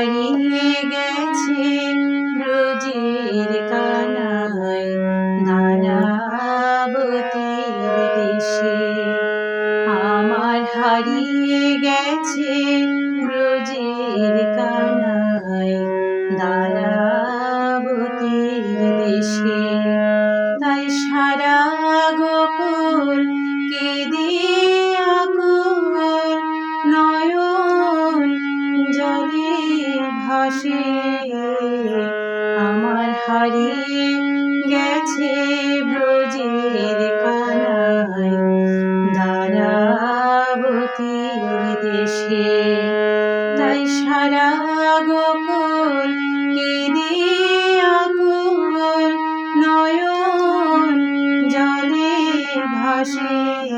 হারিয়ে গেছে ব্রজের কানায়, নানাবতীর দেশে। আমার হারিয়ে গেছে ব্রজের কানায় দারাবতীর দেশে। তাই সারা গোকুল ভাসে আমার হারিয়ে গেছে ব্রজের কানায়। দারাবতীর দেশে তাই সারা গোকুল কেঁদে আকুল নয়ন জলে ভাসে।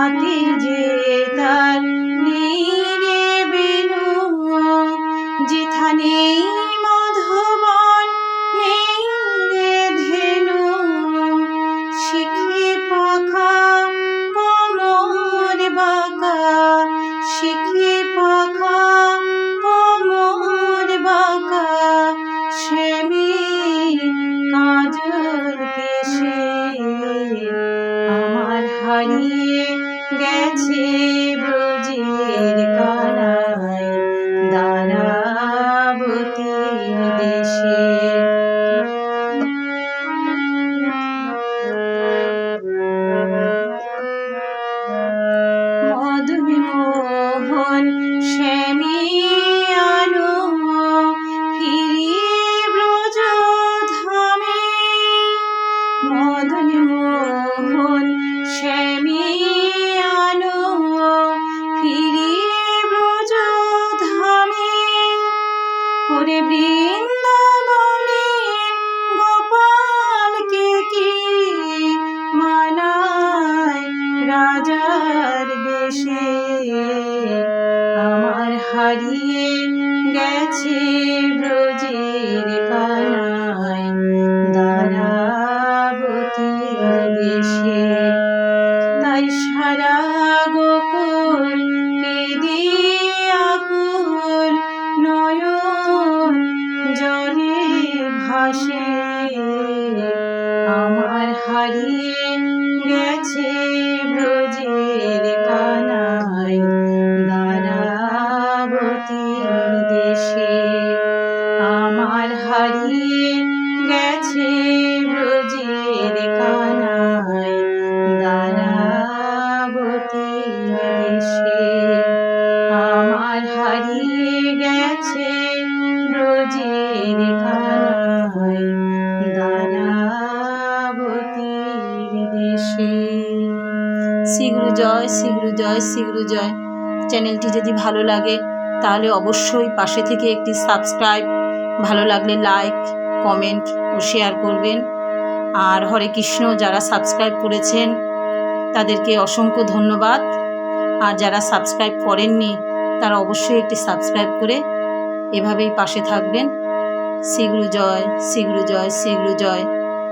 হাতে যে তার ব্রজের কানায় দারাবতীর দেশে। মধুমোহন মোহন হারিয়ে গেছে ব্রজের দেশে তাই সারা গোকুল কেঁদে আকুল নয়ন জলে ভাসে। আমার হারিয়ে দেশে আমার হারিয়ে গেছে ব্রজের কানায় দারাবতীর দেশে। আমার হারিয়ে গেছে ব্রজের কানায় দারাবতীর দেশে। শীঘ্র জয় শীঘ্র জয় শীঘ্র জয়। চ্যানেলটি যদি ভালো লাগে তাহলে অবশ্যই পাশে থেকে একটি সাবস্ক্রাইব ভালো লাগলে লাইক কমেন্ট ও শেয়ার করবেন। আর হরে কৃষ্ণ, যারা সাবস্ক্রাইব করেছেন, তাদেরকে অসংখ্য ধন্যবাদ। আর যারা সাবস্ক্রাইব করেননি, তারা অবশ্যই একটি সাবস্ক্রাইব করে এভাবেই পাশে থাকবেন। শীঘ্র জয় শীঘ্র জয় শীঘ্র জয়।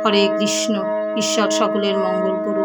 হরে কৃষ্ণ, ঈশ্বর সকলের মঙ্গল করুন।